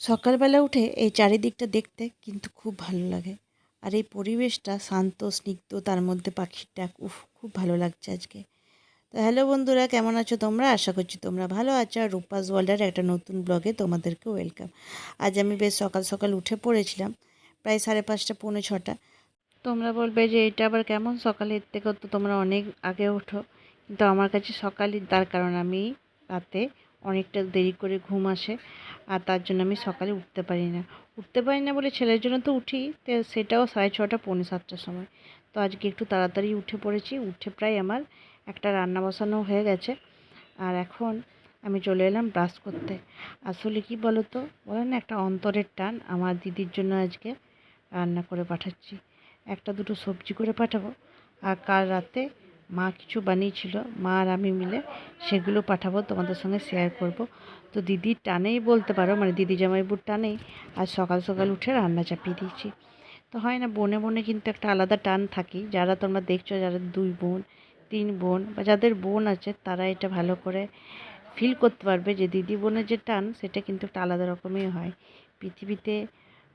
সকালবেলা উঠে এই চারিদিকটা দেখতে কিন্তু খুব ভালো লাগে। আর এই পরিবেশটা শান্ত, স্নিগ্ধ, তার মধ্যে পাখির ডাক উফ, খুব ভালো লাগছে আজকে। তো হ্যালো বন্ধুরা, কেমন আছো তোমরা? আশা করছি তোমরা ভালো আছো। আর রূপাস ওয়ার্ল্ডের একটা নতুন ব্লগে তোমাদেরকে ওয়েলকাম আজ আমি বেশ সকাল সকাল উঠে পড়েছিলাম, প্রায় সাড়ে পাঁচটা, পৌনে ছটা। তোমরা বলবে যে এটা আবার কেমন সকালের থেকে তো তোমরা অনেক আগে ওঠো। কিন্তু আমার কাছে সকালই, তার কারণ আমি রাতে অনেকটা দেরি করে ঘুম আসে। আর তার জন্য আমি সকালে উঠতে পারি না। উঠতে পারি না বলে ছেলের জন্য তো উঠি, তো সেটাও সাড়ে ছটা, পৌনে সাতটার সময়। তো আজকে একটু তাড়াতাড়ি উঠে পড়েছি, উঠে প্রায় আমার একটা রান্না বসানো হয়ে গেছে। আর এখন আমি চলে এলাম ব্রাশ করতে। আসলে কি বলো তো বলে না একটা অন্তরের টান আমার দিদির জন্য আজকে রান্না করে পাঠাচ্ছি। একটা দুটো সবজি করে পাঠাবো। আর কাল রাতে মা কিছু বানিয়েছিল, মা আর আমি মিলে সেগুলো পাঠাবো, তোমাদের সঙ্গে শেয়ার করব। তো দিদির টানেই বলতে পারো মানে দিদি জামাইবুর টানেই, আর সকাল সকাল উঠে রান্না চাপিয়ে দিয়েছি। তো হয় না, বনে বনে কিন্তু একটা আলাদা টান থাকি যারা তোমরা দেখছ, যারা দুই বোন, তিন বোন, বা যাদের বোন আছে, তারা এটা ভালো করে ফিল করতে পারবে যে দিদি বোনের যে টান, সেটা কিন্তু একটা আলাদা রকমই হয়। পৃথিবীতে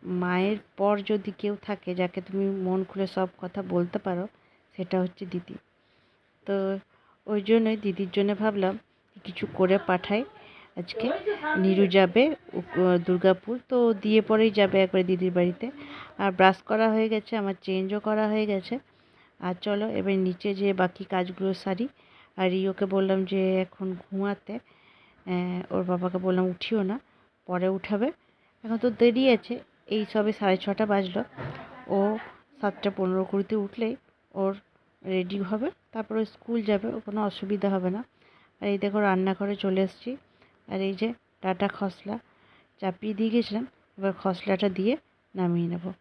মায়ের পর যদি কেউ থাকে, যাকে তুমি মন খুলে সব কথা বলতে পারো, সেটা হচ্ছে দিদি। তো ওই জন্যই দিদির জন্য ভাবলাম কিছু করে পাঠাই। আজকে নিরু যাবে দুর্গাপুর, তো দিয়ে পরেই যাবে একবারে দিদির বাড়িতে। আর ব্রাশ করা হয়ে গেছে, আমার চেঞ্জও করা হয়ে গেছে। আর চলো এবার নিচে যে বাকি কাজগুলো সারি। আর রিওকে বললাম যে এখন ঘুমাতে ওর বাবাকে বললাম উঠিও না, পরে উঠাবে। এখন তো দেরি আছে, এই সবে সাড়ে ছটা বাজলো। ও সাতটা পনেরো কুড়িতে উঠলেই ওর রেডি হবে। তারপরে স্কুল যাবে, কোনো অসুবিধা হবে না। আর এই দেখো রান্নাঘরে চলে এসেছি। আর এই যে ডাটা খসলা, চাপিয়ে দিয়ে গেছিলাম। এবার খসলাটা দিয়ে নামিয়ে নেব।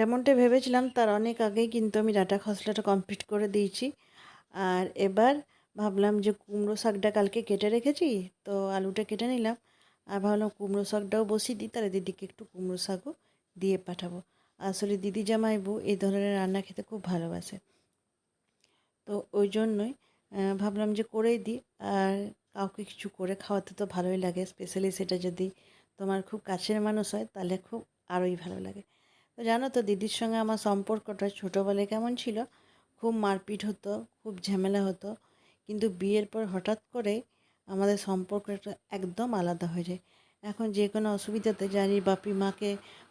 যেমনটা ভেবেছিলাম, তার অনেক আগেই কিন্তু আমি ডাটা খসলাটা কমপ্লিট করে দিয়েছি। আর এবার ভাবলাম যে কুমড়ো শাকটা কালকে কেটে রেখেছি, তো আলুটা কেটে নিলাম। আর ভাবলাম কুমড়ো শাকটাও বসিয়ে দিই, তাহলে দিদিকে একটু কুমড়ো শাকও দিয়ে পাঠাবো। আসলে দিদি জামাইবু এই ধরনের রান্না খেতে খুব ভালোবাসে। তো ওই জন্যই ভাবলাম যে করেই দিই। আর কাউকে কিছু করে খাওয়াতে তো ভালোই লাগে স্পেশালি সেটা যদি তোমার খুব কাছের মানুষ হয়, তাহলে খুব আরোই ভালো লাগে। তো জানো তো দিদির সঙ্গে আমার সম্পর্কটা ছোটোবেলায় কেমন ছিল? খুব মারপিট হতো, খুব ঝামেলা হতো। কিন্তু বিয়ের পর হঠাৎ করে আমাদের সম্পর্কটা একদম আলাদা হয়ে যায়। এখন যে কোনো অসুবিধাতে জানি বাপি মাকে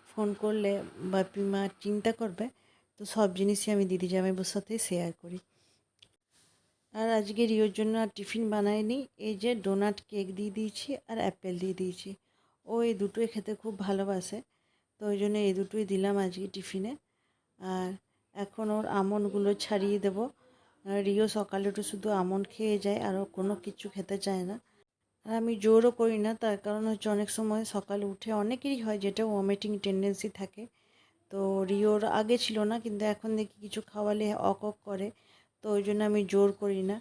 ফোন করলে বাপি মা চিন্তা করবে, তো সব জিনিসই আমি দিদি জামাইবুর সাথেই শেয়ার করি। আর আজকে রিওর জন্য আর টিফিন বানাইনি, এই যে ডোনাট কেক দিয়ে দিয়েছি আর অ্যাপেল দিয়ে দিয়েছি। ও এই দুটোই খেতে খুব ভালোবাসে। তো ওই জন্য এই দুটোই দিলাম আজকে টিফিনে। আর এখন ওর আমনগুলো ছাড়িয়ে দেবো। রিও সকালে একটু শুধু আমন খেয়ে যায়, আর কোনো কিছু খেতে চায় না। আর আমি জোরও করি না, তার কারণ হচ্ছে অনেক সময় সকালে উঠে অনেকেরই হয় যেটা ওমিটিং টেন্ডেন্সি থাকে। তো রিওর আগে ছিল না, কিন্তু এখন দেখি কিছু খাওয়ালে অক অক করে, তো ওই জন্য আমি জোর করি না।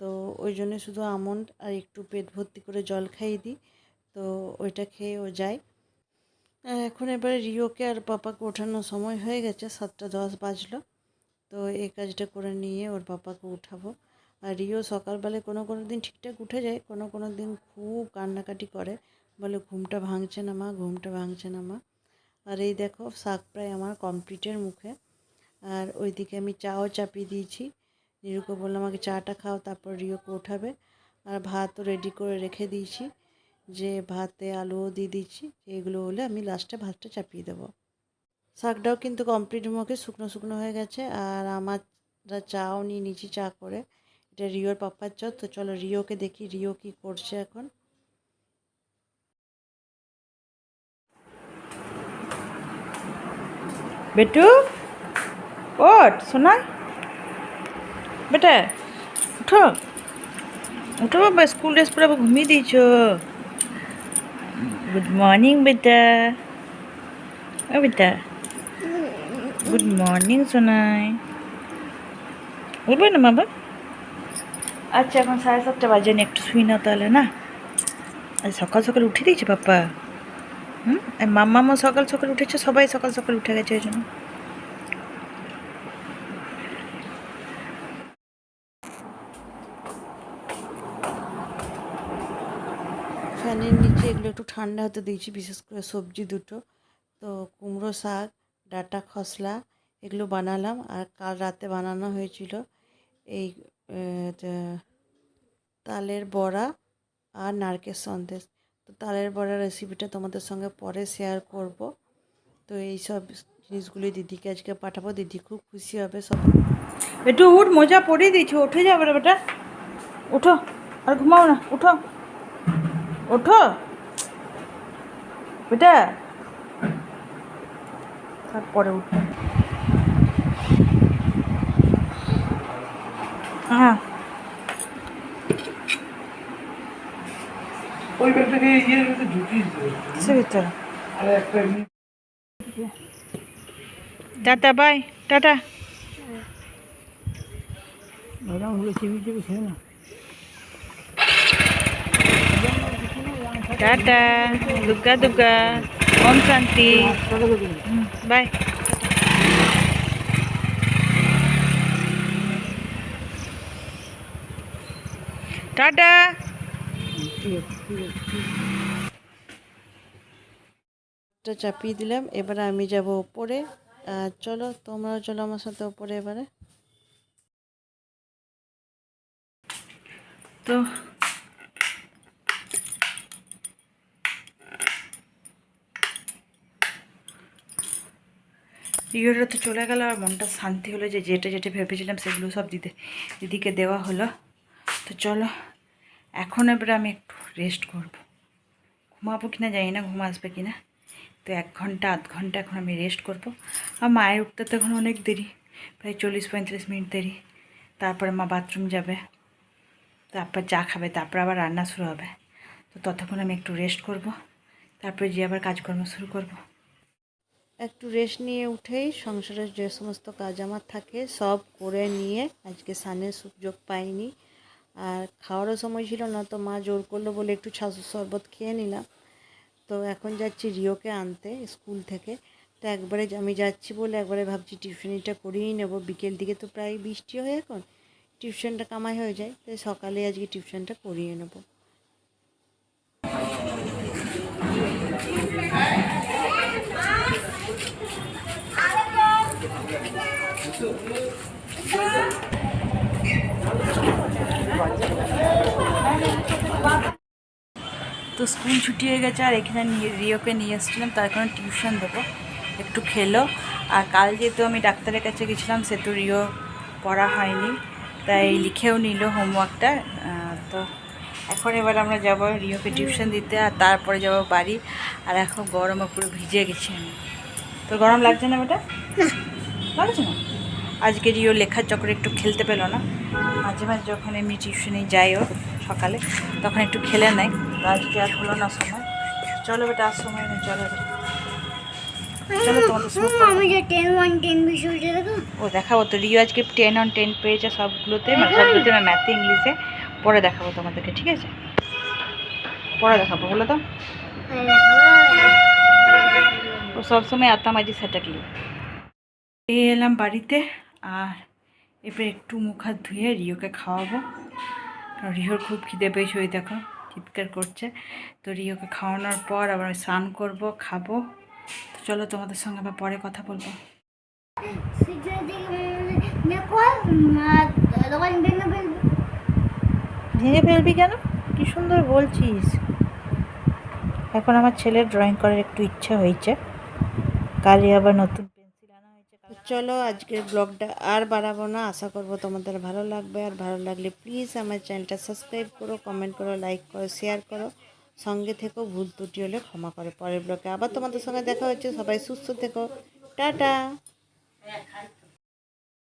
তো ওই জন্য শুধু আমন্ড আর একটু পেট ভর্তি করে জল খাইয়ে দিই, তো ওইটা খেয়ে ও যায়। এখন এবারে রিওকে আর পাপাকে ওঠানোর সময় হয়ে গেছে, সাতটা দশ বাজলো। তো এই কাজটা করে নিয়ে ওর পাপাকে উঠাবো। আর রিও সকালবেলায় কোনো কোনো দিন ঠিকঠাক উঠে যায়, কোনো কোনো দিন খুব কান্নাকাটি করে। বলে, ঘুমটা ভাঙছে না মা, ঘুমটা ভাঙছে না মা। আর এই দেখো, শাক প্রায় আমার কমপ্লিটের মুখে। আর ওইদিকে আমি চাও চাপিয়ে দিয়েছি। রিওকে বললাম আমাকে চাটা খাও, তারপর রিওকে উঠাবে আর ভাতও রেডি করে রেখে দিয়েছি। যে ভাতে আলুও দিয়ে দিচ্ছি, এগুলো হলে আমি লাস্টে ভাতটা চাপিয়ে দেবো। শাকটাও কিন্তু কমপ্লিট মুখে শুকনো শুকনো হয়ে গেছে, আর আমার চাও নিয়ে নিয়েছি চা করে। এটা রিওর পাপ্পার চা তো চলো রিওকে দেখি, রিও কি করছে এখন। বেটু, ওঠ, সোনা। বেটা, উঠো। উঠো বাবা, স্কুল ড্রেস পরে ঘুমিয়ে দিয়েছ। গুড মর্নিং বেটা ও বেটা গুড মর্নিং সোনাই উঠবে না, বাবা? আচ্ছা এখন সাড়ে সাতটা বাজে না একটু শুই না তাহলে, না? আজ সকাল সকাল উঠে দিয়েছে পাপ্পা। হুম? আর মাম্মামও সকাল সকাল উঠেছে, সবাই সকাল সকাল উঠে গেছে ওই জন্য। ফ্যানের নিচে এগুলো একটু ঠান্ডা হতে দিয়েছি, বিশেষ করে সবজি দুটো। তো কুমড়ো শাক, ডাটা খসলা, এগুলো বানালাম। আর কাল রাতে বানানো হয়েছিল এই তালের বড়া আর নারকেল সন্দেশ। তো তালের বড়া রেসিপিটা তোমাদের সঙ্গে পরে শেয়ার করব। তো এই সব জিনিসগুলি দিদিকে আজকে পাঠাবো। দিদি খুব খুশি হবে সব। একটু উঠ, মজা পড়ে দিয়েছি, উঠে যাবে বেটা। উঠো, আর ঘুমাও না, উঠো। উঠো বেটা। তারপরে উঠো। হ্যাঁ। ওই ব্যাগটাকে ঢুকিয়ে ভিতরে? আর একটা টাটা বাই টাটা। বাদাম হলো চিবি চিবি খেয়ে না টাটা দুর্গা দুর্গা ওম শান্তি বাই টাটা চাপিয়ে দিলাম এবারে আমি যাব ওপরে। আর চলো তোমরাও চলো আমার সাথে ওপরে এবারে। তো রিওটা তো চলে গেল আর মনটা শান্তি হলো যে যেটা যেটা ভেবেছিলাম সেগুলো সব দিদি, দিদিকে দেওয়া হলো। তো চলো, এখন এবারে আমি একটু রেস্ট করব। ঘুমাবো কিনা জানি না, ঘুম আসবে কিনা। তো এক ঘণ্টা, আধ ঘণ্টা এখন আমি রেস্ট করব। আর মায়ের উঠতে তো এখন অনেক দেরি, প্রায় চল্লিশ পঁয়ত্রিশ মিনিট দেরি। তারপরে মা বাথরুম যাবে, তারপর চা খাবে, তারপর আবার রান্না শুরু হবে। তো ততক্ষণ আমি একটু রেস্ট করব, তারপরে যে আবার কাজকর্ম শুরু করব। একটু রেস্ট নিয়ে উঠেই সংসারের যে সমস্ত কাজ আমার থাকে, সব করে নিয়ে আজকে সানের সুযোগ পাইনি। আর খাওয়ারও সময় ছিল না, তো মা জোর করল বলে একটু ছাসু শরবত খেয়ে নিলাম। তো এখন যাচ্ছি রিওকে আনতে স্কুল থেকে। তো একবারে আমি যাচ্ছি বলে একবারে ভাবছি টিউশনিটা করিয়েই নেব। বিকেল দিকে তো প্রায় বৃষ্টি হয় এখন টিউশনটা কামাই হয়ে যায়। তাই সকালে আজকে টিউশনটা করিয়ে নেব। তো স্কুল ছুটি হয়ে গেছে, আর এখানে নিয়ে রিওকে নিয়ে এসেছিলাম, তার কারণে টিউশন দেবো। একটু খেলো। আর কাল যেহেতু আমি ডাক্তারের কাছে গেছিলাম সে তো রিও পড়া হয়নি, তাই লিখেও নিল হোমওয়ার্কটা তো এখন এবার আমরা যাব রিওকে টিউশন দিতে, আর তারপরে যাব বাড়ি। আর এখন গরমে পুরো ভিজে গেছি আমি। তো গরম লাগছে না বেটা? লাগছে না? আজকে রিও লেখার চক্করে একটু খেলতে পেল না। মাঝে মাঝে যখন এমনি টিউশনে যাই ও সকালে তখন একটু খেলে নেয়। তো আজকে আর হলো না সময়। চলো বেটা আর সময় নেই চলো আমি ও দেখাবো তো রিও আজকে টেন অন টেন পেয়েছে সবগুলোতে মানে সবগুলোতে ম্যাথে ইংলিশে পরে দেখাবো তোমাদেরকে ঠিক আছে? পরে দেখাবো বলো তো? ও সবসময় আতামাজি সেটাকলি এই এলাম বাড়িতে আর এবার একটু মুখ হাত ধুয়ে রিওকে খাওয়াবো। কারণ রিওর খুব খিদে পেয়েছে, ওই দেখো চিৎকার করছে। তো রিওকে খাওয়ানোর পর আবার স্নান করব, খাব। তো চলো তোমাদের সঙ্গে আবার পরে কথা বলব। ভেঙে ফেলবি কেন? কি সুন্দর বলছিস। এখন আমার ছেলের ড্রয়িং করার একটু ইচ্ছা হয়েছে। কালই আবার নতুন পেন্সিল আনা হয়েছে তো চলো আজকের ব্লগটা আর বাড়াবো না। আশা করব তোমাদের ভালো লাগবে। আর ভালো লাগলে প্লিজ আমার চ্যানেলটা সাবস্ক্রাইব করো কমেন্ট করো লাইক করো শেয়ার করো। সঙ্গে থেকো, ভুল ত্রুটি হলে ক্ষমা করো। পরের ব্লগে আবার তোমাদের সঙ্গে দেখা হচ্ছে। সবাই সুস্থ থেকো। টাটা।